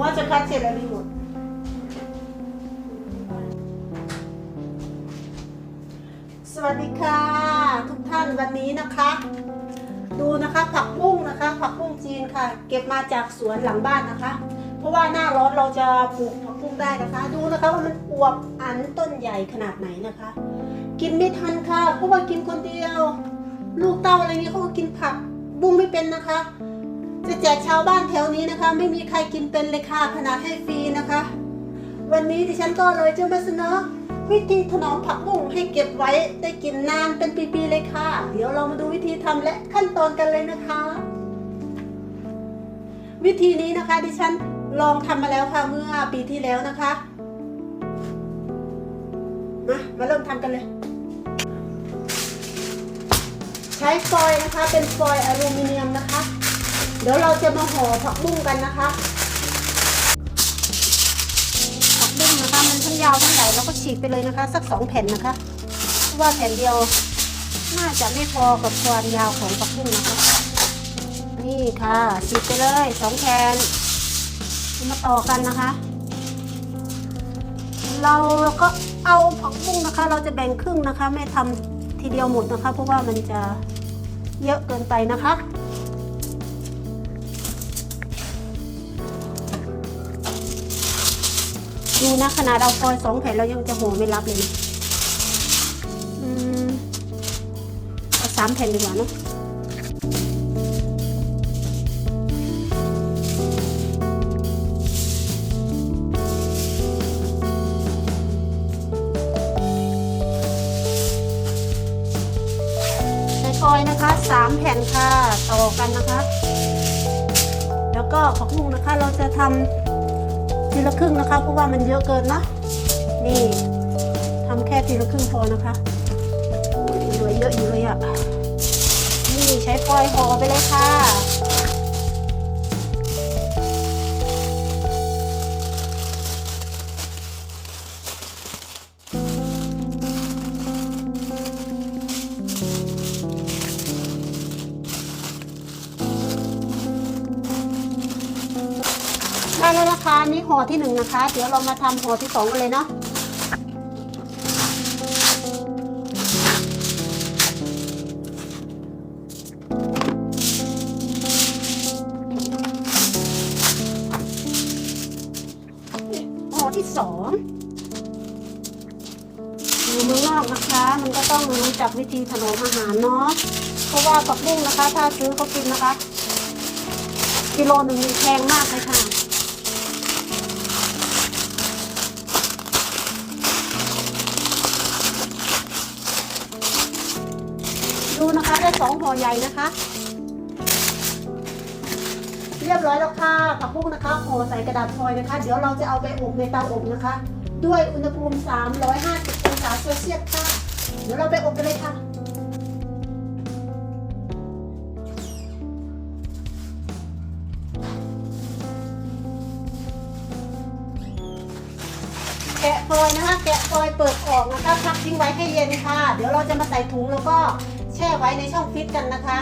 ว่าจะคัดเสร็จแล้วรีโมทสวัสดีค่ะ ทุกท่านวันนี้นะคะ ดูนะคะผักบุ้งนะคะ ผักบุ้งจีนค่ะ เก็บมาจากสวนหลังบ้านนะคะ เพราะว่าหน้าร้อนเราจะปลูกผักบุ้งได้นะคะ ดูนะคะว่ามันอวบอันต้นใหญ่ขนาดไหนนะคะ กินไม่ทันค่ะเพราะว่ากินคนเดียว ลูกเต้าอะไรเงี้ยเขาก็กินผักบุ้งไม่เป็นนะคะ จะแจกชาวบ้านแถวนี้นะคะ ไม่มีใครกินเป็นเลยค่ะขนาดให้ฟรีนะคะ วันนี้ดิฉันก็เลยจะมาเสนอวิธีถนอมผักบุ้งให้เก็บไว้ได้กินนานเป็นปีๆเลยค่ะ เดี๋ยวเรามาดูวิธีทำและขั้นตอนกันเลยนะคะ วิธีนี้นะคะดิฉันลองทำมาแล้วค่ะเมื่อปีที่แล้วนะคะมามาเริ่มทำกันเลย ใช้ฟอยล์นะคะเป็นฟอยล์อลูมิเนียมนะคะ เดี๋ยวเราจะมาห่อผักบุ้งกันนะคะ ผักบุ้งนะคะมันทั้งยาวทั้งใหญ่เราก็ฉีกไปเลยนะคะ สักสองแผ่นนะคะเพราะว่าแผ่นเดียวน่าจะไม่พอกับความยาวของผักบุ้งนะคะ นี่ค่ะฉีกไปเลยสองแผ่นมาต่อกันนะคะ เราก็เอาผักบุ้งนะคะ เราจะแบ่งครึ่งนะคะ ไม่ทำทีเดียวหมดนะคะ เพราะว่ามันจะเยอะเกินไปนะคะ ดูนะขนาดเอาฟอยสองแผ่นเรายังจะโหไม่รับเลยนะอืมเอาสามแผ่นดีกว่าเนะใช้ฟอยนะคะสามแผ่นค่ะต่อกันนะคะ แล้วก็ผักบุ้งนะคะเราจะทำ ทีละครึ่งนะคะ เพราะว่ามันเยอะเกินเนาะนี่ทำแค่ทีละครึ่งพอนะคะโอ้ยเหลือเยอะอยู่เลยอะ่ะนี่ใช้ฟอยล์ห่อไปเลยค่ะ นะคะนี่ห่อที่หนึ่งนะคะ เดี๋ยวเรามาทำห่อที่สองกันเลยเนาะห่อที่สองอยู่เมืองนอกนะคะ มันก็ต้องรู้จักวิธีถนอมอาหารเนาะ เพราะว่าปักบุ้งนะคะ ถ้าซื้อเขากินนะคะ กิโลหนึ่งแพงมากเลยค่ะ ดูนะคะได้สองห่อใหญ่นะคะ เรียบร้อยแล้วค่ะผักบุ้งนะคะห่อใส่กระดาษฟอยล์นะคะ เดี๋ยวเราจะเอาไปอบในเตาอบนะคะ ด้วยอุณหภูมิ 350องศาเซลเซียสค่ะ เดี๋ยวเราไปอบกันเลยค่ะแกะฟอยล์นะคะ แกะฟอยล์เปิดออกนะคะพักทิ้งไว้ให้เย็นค่ะ เดี๋ยวเราจะมาใส่ถุงแล้วก็ แช่ไว้ในช่องฟิตกันนะคะ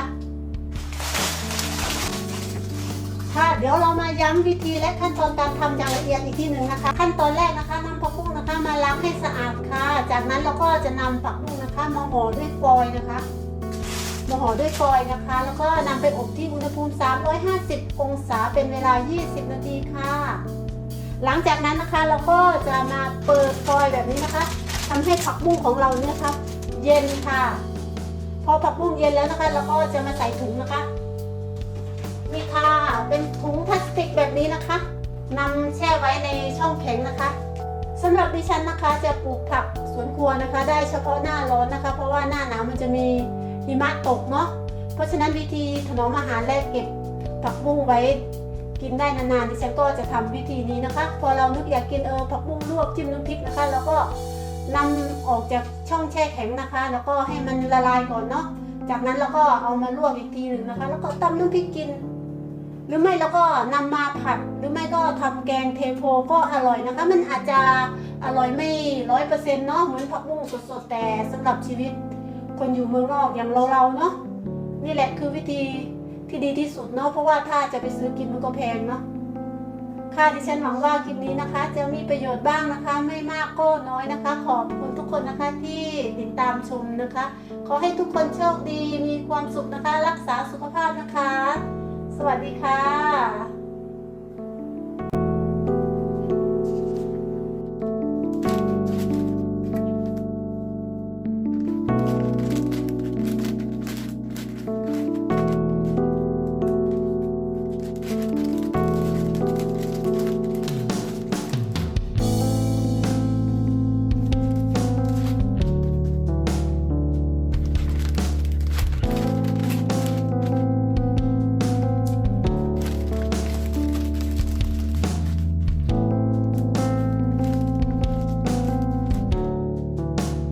ค่ะเดี๋ยวเรามาย้ำวิธีและขั้นตอนการทำอย่างละเอียดอีกทีหนึ่งนะคะ ขั้นตอนแรกนะคะนำผักบุ้งนะคะมาล้างให้สะอาดค่ะ จากนั้นเราก็จะนำผักบุ้งนะคะมาห่อด้วยฟอยล์นะคะมาห่อด้วยฟอยล์นะคะ แล้วก็นำไปอบที่อุณหภูมิ 350 องศาเป็นเวลา 20 นาทีค่ะ หลังจากนั้นนะคะเราก็จะมาเปิดฟอยล์แบบนี้นะคะทำให้ผักบุ้งของเราเนี่ยครับ เย็นค่ะ พอผักบุ้งเย็นแล้วนะคะเราก็จะมาใส่ถุงนะคะนี่ค่ะเป็นถุงพลาสติกแบบนี้นะคะนำแช่ไว้ในช่องแข็งนะคะสำหรับดิฉันนะคะจะปลูกผักสวนครัวนะคะ ได้เฉพาะหน้าร้อนนะคะ เพราะว่าหน้าหนาวมันจะมีหิมะตกเนาะเพราะฉะนั้นวิธีถนอมอาหารและเก็บผักบุ้งไว้กินได้นานๆดิฉันก็จะทำวิธีนี้นะคะ พอเรานึกอยากกินเออผักบุ้งลวกจิ้มน้ำพริกนะคะ แล้วก็ นำออกจากช่องแช่แข็งนะคะ แล้วก็ให้มันละลายก่อนเนาะ จากนั้นเราก็เอามาลวกอีกทีหนึ่งนะคะ แล้วก็ตำน้ำพริกกิน หรือไม่แล้วก็นำมาผัด หรือไม่ก็ทำแกงเทโพก็อร่อยนะคะ มันอาจจะอร่อยไม่ร้อยเปอร์เซ็นต์เนาะ เหมือนผักบุ้งสดๆ แต่สำหรับชีวิตคนอยู่เมืองนอกอย่างเราๆเนาะ นี่แหละคือวิธีที่ดีที่สุดเนาะ เพราะว่าถ้าจะไปซื้อกินมันก็แพงเนาะ ค่ะดิฉันหวังว่าคลิปนี้นะคะ จะมีประโยชน์บ้างนะคะ ไม่มากก็น้อยนะคะ ขอบคุณทุกคนนะคะที่ติดตามชมนะคะ ขอให้ทุกคนโชคดีมีความสุขนะคะ รักษาสุขภาพนะคะ สวัสดีค่ะ